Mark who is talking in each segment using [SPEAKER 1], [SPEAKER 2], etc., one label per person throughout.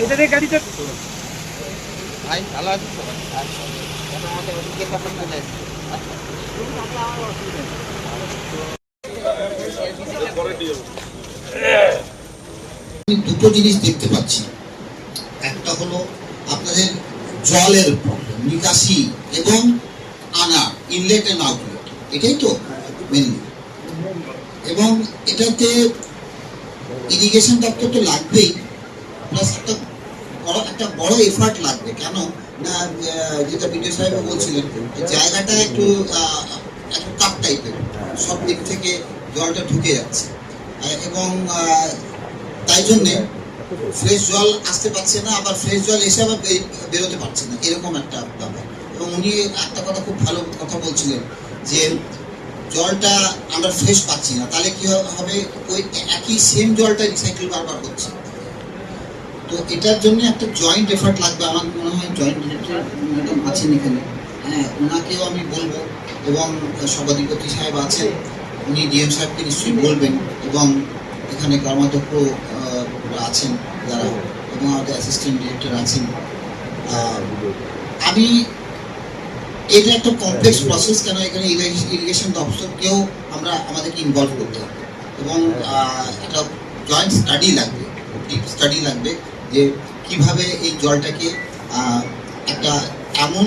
[SPEAKER 1] এটা দিয়ে গাড়িটা
[SPEAKER 2] ভাই ভালো আছিস তো? আমাদের ওদিকে কখন চলে এসেছিস?
[SPEAKER 3] আমি দুটো জিনিস দেখতে পাচ্ছি একটা হলো আপনাদের জলের প্রবলেম নিকাশি এবং আনা ইনলেট এন্ড আউটলেট এটাই তো মেনলি এবং এটাতে ইরিগেশন দপ্তর তো লাগবেই প্লাস একটা বড় একটা বড় এফার্ট লাগবে। কেন? না যেটা বিডিও সাহেব বলছিলেন জায়গাটা একটু একটু কাপ টাইপের সব দিক থেকে জলটা ঢুকে যাচ্ছে। এবং তাই জন্যে ফ্রেশ জল আসতে পারছে না, আবার ফ্রেশ জল এসে আবার বেরোতে পারছে না। এরকম একটা ব্যাপার। এবং উনি একটা কথা খুব ভালো কথা বলছিলেন, যে জলটা আমরা ফ্রেশ পাচ্ছি না। তাহলে কি হবে? ওই একই সেম জলটা রিসাইকেল বারবার হচ্ছে তো এটার জন্য একটা জয়েন্ট এফার্ট লাগবে। আমার মনে হয় জয়েন্ট ডিরেক্টর ম্যাডাম আছেন এখানে। হ্যাঁ ওনাকেও আমি বলব এবং সভাধিপতি সাহেব আছেন। উনি ডিএম সাহেবকে নিশ্চয়ই বলবেন এবং এখানে কর্মাধ্যক্ষ আছেন, যারা এবং আমাদের অ্যাসিস্ট্যান্ট ডিরেক্টর আছেন। আমি এটা একটা কমপ্লেক্স প্রসেস কেন এখানে ইরিগেশন দপ্তরকেও আমরা আমাদেরকে ইনভলভ করতে হবে? এবং একটা জয়েন্ট স্টাডি লাগবে ডিপ স্টাডি লাগবে যে কীভাবে এই জলটাকে একটা এমন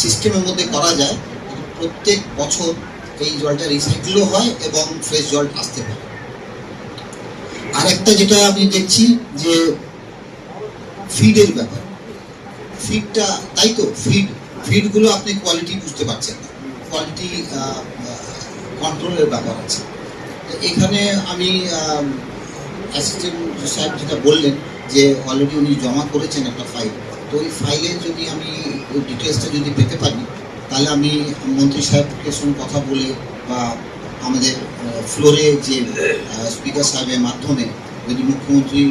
[SPEAKER 3] সিস্টেমের মধ্যে করা যায় প্রত্যেক বছর এই জলটা রিসাইকেলও হয় এবং ফ্রেশ জল আসতে পারে। আরেকটা যেটা আমি দেখছি যে ফিডের ব্যাপার। ফিডটা তাই তো ফিড ফিডগুলো আপনি কোয়ালিটি বুঝতে পারছেন না। কোয়ালিটি কন্ট্রোলের ব্যাপার আছে। তো এখানে আমি অ্যাসিস্ট্যান্ট সাহেব যেটা বললেন যে অলরেডি উনি জমা করেছেন একটা ফাইল তো ওই ফাইলে যদি আমি ওই ডিটেলসটা যদি পেতে পারি, তাহলে আমি মন্ত্রী সাহেবকে সঙ্গে কথা বলে বা আমাদের ফ্লোরে যে স্পিকার সাহেবের মাধ্যমে যদি মুখ্যমন্ত্রী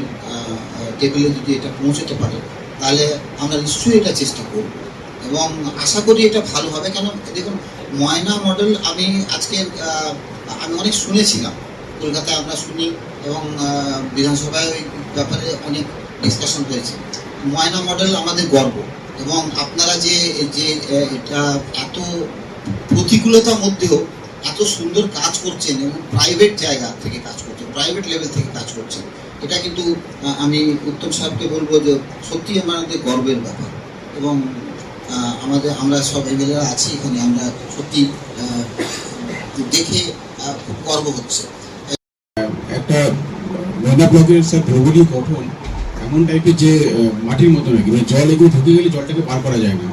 [SPEAKER 3] টেবিলে যদি এটা পৌঁছতে পারে তাহলে আমরা নিশ্চয়ই এটা চেষ্টা করব। এবং আশা করি এটা ভালো হবে। কেন? দেখুন, ময়না মডেল আমি আজকে আমি অনেক শুনেছিলাম। কলকাতায় আমরা শুনি এবং বিধানসভায় ওই ব্যাপারে অনেক ডিসকাশন হয়েছে। ময়না মডেল আমাদের গর্ব। এবং আপনারা যে যে এটা এত প্রতিকূলতার মধ্যেও এত সুন্দর কাজ করছেন এবং প্রাইভেট জায়গা থেকে কাজ করছেন প্রাইভেট লেভেল থেকে কাজ করছেন। এটা কিন্তু আমি উত্তম সাহেবকে বলব যে সত্যি আমাদের গর্বের ব্যাপার। এবং আমাদের, আমরা সব এমএলএরা আছি এখানে, আমরা সত্যি দেখে খুব গর্ব হচ্ছে।
[SPEAKER 4] একটা ময়না ব্লকের স্যার ভৌগোলিক গঠন এমন টাইপের যে মাটির মতো নাকি? মানে জল এগুলো ঢুকে গেলে জলটাকে পার করা যায় না।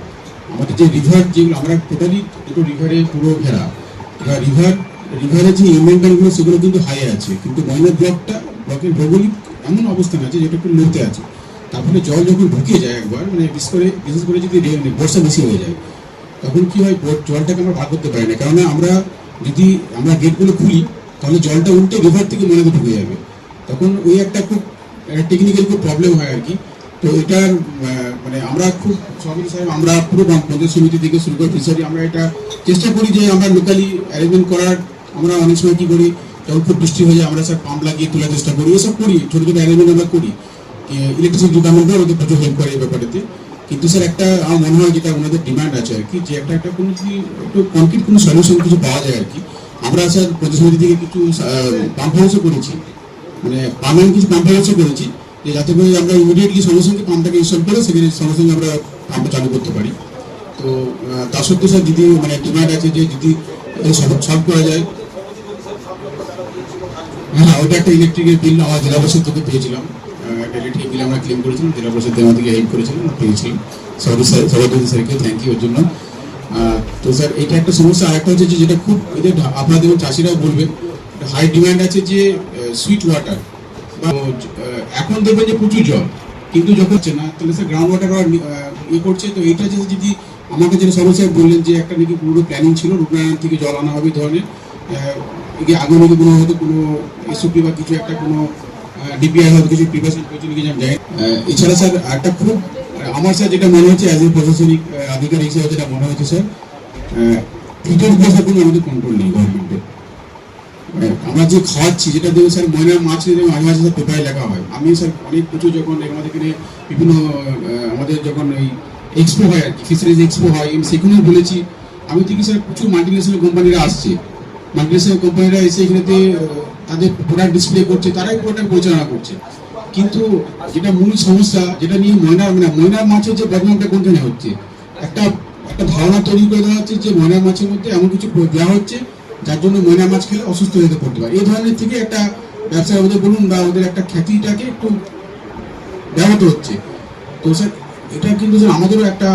[SPEAKER 4] আমাদের যে রিভার যেগুলো, আমরা টোটালি দুটো রিভারে পুরো ঘেরা। রিভার রিভারের যে ইনভেন্টারগুলো সেগুলো কিন্তু হাই আছে। কিন্তু ময়না ব্লকটা ব্লকের ভৌগোলিক এমন অবস্থান আছে যেটা একটু লোতে আছে। তারপরে জল যখন ঢুকে যায় একবার মানে বিশেষ করে বিশেষ করে যদি মানে বর্ষা বেশি হয়ে যায়, তখন কি হয় জলটাকে আমরা ভাগ করতে পারি না। কেননা আমরা যদি আমরা গেটগুলো খুলি, তাহলে জলটা উল্টে রিভার থেকে ময়নাতে ঢুকে যাবে। তখন ওই একটা খুব টেকনিক্যাল খুব প্রবলেম হয় আর কি। তো এটার মানে আমরা খুব সভাপতি সাহেব, আমরা পুরো গ্রাম পঞ্চায়েত সমিতি থেকে শুরু করে ফিশারি আমরা এটা চেষ্টা করি যে আমরা লোকালি অ্যারেঞ্জমেন্ট করার, আমরা অনেক সময় কী করি যখন খুব বৃষ্টি হয়ে যায়, আমরা স্যার পাম্প লাগিয়ে তোলার চেষ্টা করি, এসব করি, ছোটো ছোটো অ্যারেঞ্জমেন্ট আমরা করি। ইলেকট্রিসিটি ডিপার্টমেন্টও আমাদের প্রচুর হেল্প করে এই ব্যাপারটাতে কিন্তু স্যার একটা আমার মনে হয় যেটা ওনাদের ডিমান্ড আছে আর কি, যে একটা একটা কোনো যদি একটু কনক্রিট কোনো সলিউশন কিছু পাওয়া যায় আর কি। আমরা স্যার সমিতি থেকে কিছু পাম্প হাউসও করেছি। মানে পার্মানেন্ট কিছু পাম্প হাউসও করেছি, যে যাতে করে আমরা ইমিডিয়েটলি সঙ্গে সঙ্গে পাম্পটাকে ইনস্টল করে সেখানে সঙ্গে সঙ্গে আমরা পাম্পটা চালু করতে পারি। তো তা সত্ত্বেও স্যার যদি মানে ডিমান্ড আছে যে যদি সলভ করা যায় হ্যাঁ ওটা একটা ইলেকট্রিকের বিল আমার জেলা পরিষদ থেকে পেয়েছিলাম। একটা ইলেকট্রিক বিল আমরা ক্লেম করেছিলাম, জেলা পরিষদ আমাদেরকে হেল্প করেছিলাম পেয়েছিলাম। সবাই স্যার স্যারকে থ্যাংক ইউ ওর জন্য। তো স্যার, এটা একটা সমস্যা। আরেকটা হচ্ছে যেটা খুব এদের আপনাদের চাষিরাও বলবেন হাই ডিমান্ড আছে যে সুইট ওয়াটার বা এখন দেখবেন যে প্রচুর জল, কিন্তু যখন হচ্ছে না, তাহলে স্যার গ্রাউন্ড ওয়াটার ইয়ে করছে। তো এটা যদি আমাকে যেটা সমস্যা বললেন যে, একটা নাকি পুরো প্ল্যানিং ছিল, রূপনারায়ণ থেকে জল আনা হবে ধরনের আহ, একে আগে কোনো হয়তো কোনো এসওপি বা কিছু একটা কোনো ডিপিআই হয়তো কিছু প্রিপারেশন করেছে নাকি আমি এছাড়া স্যার একটা খুব আমার স্যার যেটা মনে হচ্ছে অ্যাজ এ প্রশাসনিক আধিকারিক হিসেবে যেটা মনে হচ্ছে স্যার ফিটের উপর স্যার কোনো আমাদের কন্ট্রোল নেই গভর্নমেন্টের মানে আমরা যে খাওয়াচ্ছি যেটা দেখবে স্যার ময়নার মাছ মাঝে মাঝে স্যার পেপারে লেখা হয়। আমি স্যার অনেক কিছু যখন আমাদের এখানে বিভিন্ন আমাদের যখন ওই এক্সপো হয় আর কি ফিশারিজ এক্সপো হয় আমি সেখানেও বলেছি আমি দেখি স্যার প্রচুর মাল্টিনেশনাল কোম্পানিরা আসছে। মাল্টিনেশনাল কোম্পানিরা এসে এখানেতে তাদের প্রোডাক্ট ডিসপ্লে করছে তারাই প্রোডাক্ট পরিচালনা করছে। কিন্তু যেটা মূল সমস্যা, যেটা নিয়ে ময়না মানে ময়নার মাছের যে বদনামটা কোনখানে হচ্ছে, একটা একটা ধারণা তৈরি করে দেওয়া হচ্ছে যে ময়না মাছের মধ্যে এমন কিছু দেওয়া হচ্ছে, যার জন্য ময়না মাছ খেলে অসুস্থ হয়ে পড়তে পারে। এই ধরনের থেকে একটা ব্যবসায় ওদের বলুন বা ওদের একটা খ্যাতিটাকে একটু ব্যাহত হচ্ছে। তো স্যার, এটা কিন্তু স্যার আমাদেরও একটা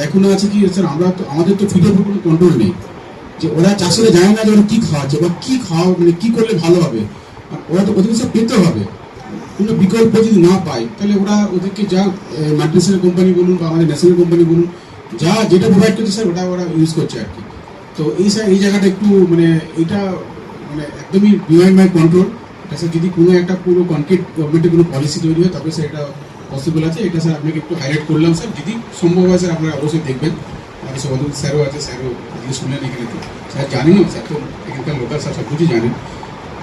[SPEAKER 4] লেখনা আছে কি, স্যার, আমরা তো, আমাদের তো ফিডের কোনো কন্ট্রোল নেই। যে ওরা চাষিরা জানে না যে ওরা কি খাওয়াচ্ছে বা কি খাওয়া মানে কি করলে ভালো হবে? ওরা তো স্যার পেতে হবে। কোনো বিকল্প যদি না পায়, তাহলে ওরা ওদেরকে যা মাল্টিনেশনাল কোম্পানি বলুন বা আমাদের ন্যাশনাল কোম্পানি বলুন, যা যেটা প্রোভাইড করছে স্যার ওটা ওরা ইউজ করছে আর কি। তো এই স্যার এই জায়গাটা একটু মানে এটা মানে একদমই বিহাইন্ড মাই কন্ট্রোল এটা স্যার যদি কোনো একটা পুরো কনক্রিট গভর্নমেন্টের কোনো পলিসি তৈরি হয়, তবে স্যার এটা পসিবল আছে। এটা স্যার আপনাকে একটু হাইলাইট করলাম স্যার যদি সম্ভব হয় স্যার আপনারা অবশ্যই দেখবেন। আমাদের স্যারও আছে স্যারও শুনলেন এখানে তো স্যার জানেনও স্যার তো এখানকার লোকাল স্যার সব কিছু জানেন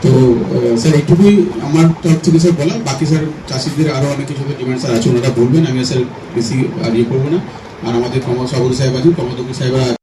[SPEAKER 4] তো স্যার এইটুকুই আমার তরফ থেকে স্যার বলা বাকি স্যার চাষিদের আরও অনেক কিছু ডিমান্ড স্যার আছে ওনারা বলবেন আমি স্যার বেশি আর ইয়ে করব না আর আমাদের কমল সভাপতি সাহেব আছেন কমলদুকি সাহেবরা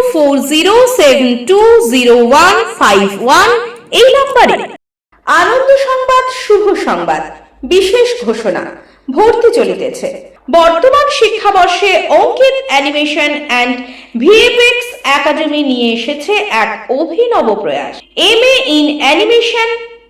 [SPEAKER 5] এই নম্বরে। আনন্দ সংবাদ, শুভ সংবাদ, বিশেষ ঘোষণা, ভর্তি চলিতেছে। বর্তমান শিক্ষাবর্ষে Ankit animation and VFX academy নিয়ে এসেছে এক অভিনব প্রয়াস। M A in animation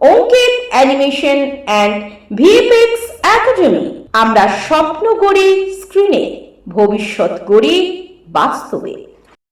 [SPEAKER 5] Ankit animation and VFX academy. আমরা স্বপ্ন গড়ি স্ক্রিনে ভবিষ্যৎ গড়ি বাস্তবে।